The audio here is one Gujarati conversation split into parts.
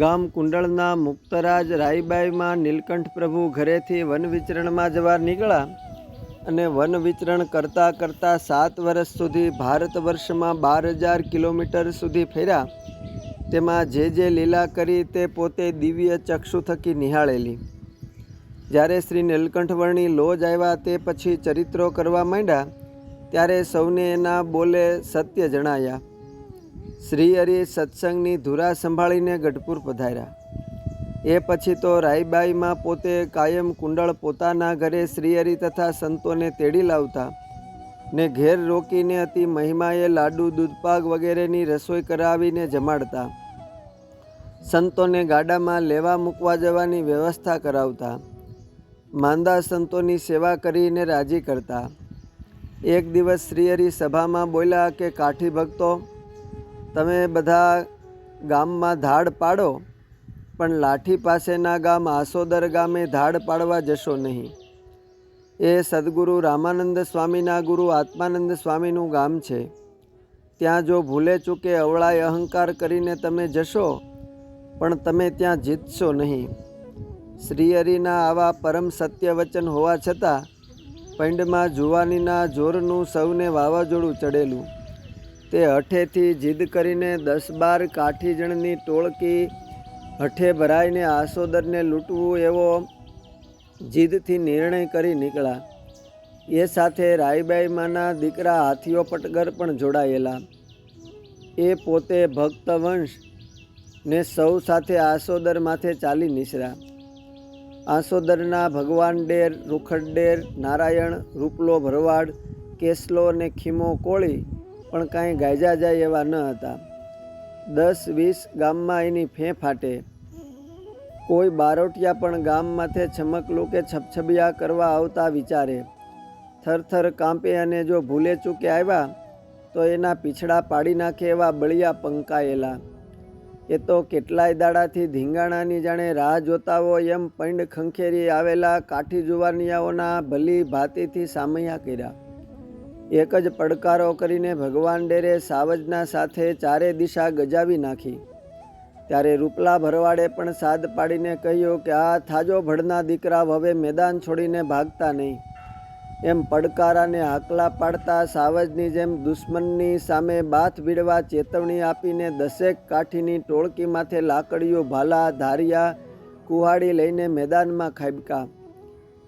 ગામ કુંડળના મુક્તરાજ રાઈબાઈમાં નીલકંઠ પ્રભુ ઘરેથી વન વિચરણમાં જવા નીકળ્યા અને વન વિચરણ કરતાં કરતાં સાત વર્ષ સુધી ભારત વર્ષમાં બાર હજાર કિલોમીટર સુધી ફેર્યા. તેમાં જે જે લીલા કરી તે પોતે દિવ્ય ચક્ષુ થકી નિહાળેલી. જ્યારે શ્રી નીલકંઠવર્ણી લોજ આવ્યા તે પછી ચરિત્રો કરવા માંડ્યા, ત્યારે સૌને એના બોલે સત્ય જણાયા. શ્રી હરિ સત્સંગની ધુરા સંભાળીને ગઢપુર પધાર્યા. એ પછી તો રાઈબાઈમાં પોતે કાયમ કુંડળ પોતાના ઘરે શ્રીહરિ તથા સંતોને તેડી લાવતા ને ઘેર રોકીને અતિ મહિમાએ લાડુ દૂધપાક વગેરેની રસોઈ કરાવીને જમાડતા. સંતોને ગાડામાં લેવા મૂકવા જવાની વ્યવસ્થા કરાવતા. માંદા સંતોની સેવા કરીને રાજી કરતા. એક દિવસ શ્રીહરિ સભામાં બોલ્યા કે કાઠી ભક્તો તમે બધા ગામમાં ધાડ પાડો, પણ લાઠી પાસેના ગામ આસોદર ગામે ધાડ પાડવા જશો નહીં. એ સદગુરુ રામાનંદ સ્વામીના ગુરુ આત્માનંદ સ્વામીનું ગામ છે. ત્યાં જો ભૂલે ચૂકે અવળાય અહંકાર કરીને તમે જશો, પણ તમે ત્યાં જીતશો નહીં. શ્રીહરિના આવા પરમ સત્ય વચન હોવા છતાં, પંડમાં જુવાનીના જોરનું સૌને વાવાઝોડું ચડેલું. તે હઠેથી જીદ કરીને દસ બાર કાઠીજણની ટોળકી હઠે ભરાઈને આસોદરને લૂંટવું એવો જીદથી નિર્ણય કરી નીકળ્યા. એ સાથે રાઈબાઈમાંના દીકરા હાથીઓ પટગર પણ જોડાયેલા. એ પોતે ભક્તવંશ ને સૌ સાથે આસોદર માથે ચાલી નીસર્યા. આસોદરના ભગવાન ડેર, રૂખડ ડેર, નારાયણ, રૂપલો ભરવાડ, કેસલો ને ખીમો કોળી પણ કાંઈ ગાયજા જાય એવા ન હતા. દસ વીસ ગામમાં એની ફે ફાટે. કોઈ બારોટિયા પણ ગામ માથે છમકલું કે છપછબિયા કરવા આવતા વિચારે. થરથર કાંપે અને જો ભૂલે ચૂકે આવ્યા, તો એના પીછડા પાડી નાખે એવા બળિયા પંકાયેલા. એ તો કેટલાય દાડાથી ધીંગાણાની જાણે રાહ જોતા હોય એમ પૈંડ ખંખેરી આવેલા કાઠી જુવાનિયાઓના ભલી ભાતીથી સામૈયા કર્યા. એક જ પડકારો કરીને ભગવાન ડેરે સાવજના સાથે ચારે દિશા ગજાવી નાખી. ત્યારે રૂપલા ભરવાડે પણ સાદ પાડીને કહ્યું કે, આ થાજો ભડના દીકરા હવે મેદાન છોડીને ભાગતા નહીં. એમ પડકારાને હાકલા પાડતા સાવજની જેમ દુશ્મનની સામે બાથ ભીડવા ચેતવણી આપીને દસેક કાઠીની ટોળકી માથે લાકડીઓ ભાલા ધારિયા કુહાડી લઈને મેદાનમાં ખાબકા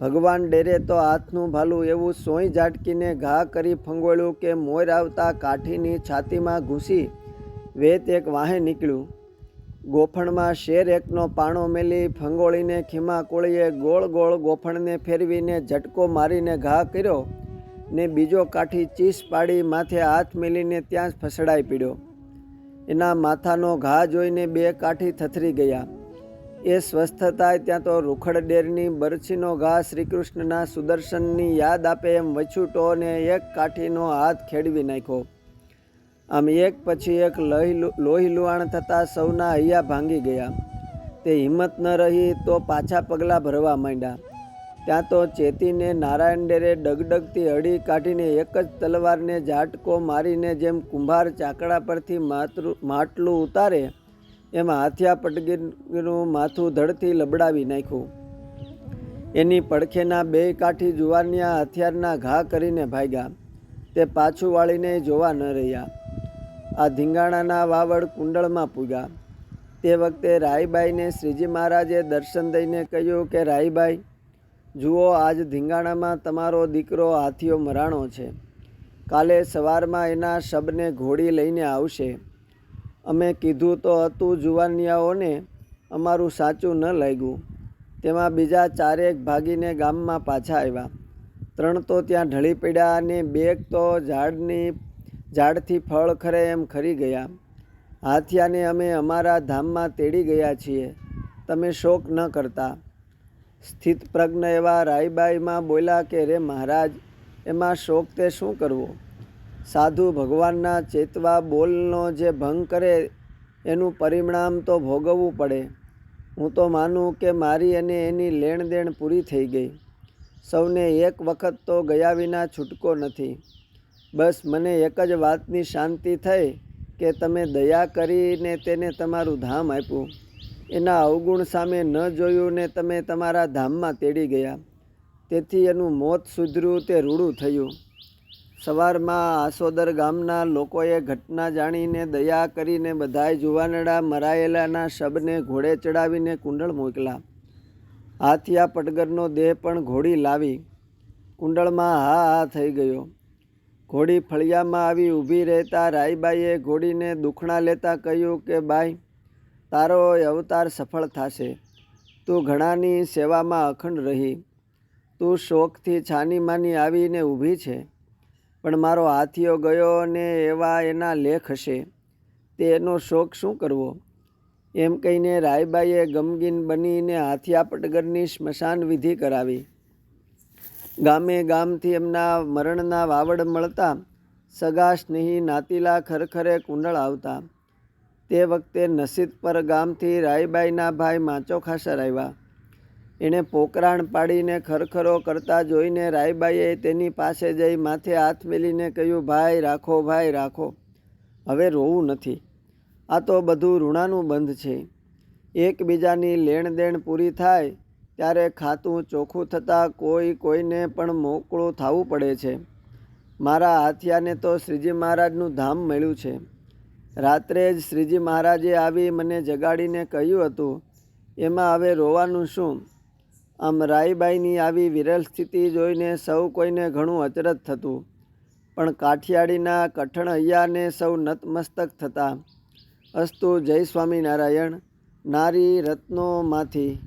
ભગવાન ડેરે તો હાથનું ભાલું એવું સોય ઝાટકીને ઘા કરી ફંગોળ્યું કે મોર આવતા કાઠીની છાતીમાં ઘૂસી વેત એક વાહે નીકળ્યું. ગોફણમાં શેર એકનો પાણો મેલી ફંગોળીને ખીમા કોળીએ ગોળ ગોળ ગોફણને ફેરવીને ઝટકો મારીને ઘા કર્યો ને બીજો કાઠી ચીસ પાડી માથે હાથ મેલીને ત્યાં જ ફસડાઈ પીડ્યો. એના માથાનો ઘા જોઈને બે કાઠી થથરી ગયા. એ સ્વસ્થ થાય ત્યાં તો રૂખડ ડેરની બરછીનો ઘા શ્રીકૃષ્ણના સુદર્શનની યાદ આપે એમ વછૂટો ને એક કાઠીનો હાથ ખેડવી નાખ્યો. આમ એક પછી એક લોહી લોહી લુહાણ થતાં સૌના હૈયા ભાંગી ગયા. તે હિંમત ન રહી તો પાછા પગલાં ભરવા માંડ્યા. ત્યાં તો ચેતીને નારાયણ ડેરે ડગડગતી હળી કાઢીને એક જ તલવારને ઝાટકો મારીને જેમ કુંભાર ચાકડા પરથી માટલું ઉતારે એમાં હાથિયા પટગીનું માથું ધડથી લબડાવી નાખ્યું. એની પડખેના બે કાઠી જુવાનિયા હથિયારના ઘા કરીને ભાગ્યા. તે પાછું વાળીને જોવા ન રહ્યા. આ ધીંગાણાના વાવડ કુંડળમાં પૂગ્યા. તે વખતે રાઈબાઈને શ્રીજી મહારાજે દર્શન દઈને કહ્યું કે રાઈબાઈ જુઓ, આજ ધીંગાણામાં તમારો દીકરો હાથીઓ મરાણો છે. કાલે સવારમાં એના શબને ઘોડી લઈને આવશે. અમે કીધું તો હતું જુવાનિયાઓને, અમારું સાચું ન લાગ્યું. તેમાં બીજા ચારેક ભાગીને ગામમાં પાછા આવ્યા. ત્રણ તો ત્યાં ઢળી પડ્યા અને બેગ તો ઝાડની, ઝાડથી ફળ ખરે એમ ખરી ગયા. હાથિયાને અમે અમારા ધામમાં તેડી ગયા છીએ. તમે શોક ન કરતા. સ્થિત પ્રજ્ઞ એવા રાઈબાઈમાં બોલ્યા કે રે મહારાજ, એમાં શોક તે શું કરવો? સાધુ ભગવાનના ચેતવા બોલનો જે ભંગ કરે, એનું પરિણામ તો ભોગવવું પડે. હું તો માનું કે મારી અને એની લેણ દેણ પૂરી થઈ ગઈ. સૌને એક વખત તો ગયા વિના છૂટકો નથી. બસ મને એક જ વાતની શાંતિ થઈ કે તમે દયા કરીને તેને તમારું ધામ આપ્યું. એના અવગુણ સામે ન જોયું ને તમે તમારા ધામમાં તેડી ગયા. તેથી એનું મોત સુધર્યું તે રૂડું થયું. સવારમાં આસોદર ગામના લોકોએ ઘટના જાણીને દયા કરીને બધાય જુવાનડા મરાયેલાના શબને ઘોડે ચડાવીને કુંડળ મોકલા. હાથિયા પટગરનો દેહ પણ ઘોડી લાવી. કુંડળમાં હા હા થઈ ગયો. ઘોડી ફળિયામાં આવી ઊભી રહેતા રાઈબાઈએ ઘોડીને દુખણા લેતા કહ્યું કે, બાઈ, તારો અવતાર સફળ થશે. તું ઘણાની સેવામાં અખંડ રહી. તું શોખથી છાની માની આવીને ઊભી છે. પણ મારો હાથીઓ ગયો અને એવા એના લેખ હશે. તે એનો શોખ શું કરવો? એમ કહીને રાયબાઈએ ગમગીન બનીને હાથિયા પટગરની સ્મશાન વિધિ કરાવી. ગામે ગામથી એમના મરણના વાવડ મળતા સગા સ્નેહી નાતીલા ખરખરે કુંડળ આવતા. તે વખતે નસીદ પર ગામથી રાયબાઈના ભાઈ માચો ખાસર આવ્યા એણે પોકરાણ પાડીને ખરખરો કરતા જોઈને રાયબાઈએ તેની પાસે જઈ માથે હાથ મેલીને કહ્યું, ભાઈ, રાખો ભાઈ, રાખો. હવે રોવું નથી. આ તો બધું ઋણાનું બંધ છે. એકબીજાની લેણ દેણ પૂરી થાય ત્યારે ખાતું ચોખ્ખું થતાં કોઈ કોઈને પણ મોકળું થવું પડે છે. મારા હાથિયાને તો શ્રીજી મહારાજનું ધામ મળ્યું છે. રાત્રે જ શ્રીજી મહારાજે આવી મને જગાડીને કહ્યું હતું, એમાં હવે રોવાનું શું? આમ રાઈબાઈની આવી વિરલ સ્થિતિ જોઈને સૌ કોઈને ઘણું અચરજ થતું. પણ કાઠિયાડીના કઠણ હૈયાને સૌ નતમસ્તક થતા. અસ્તુ જય સ્વામિનારાયણ, નારી રત્નોમાંથી.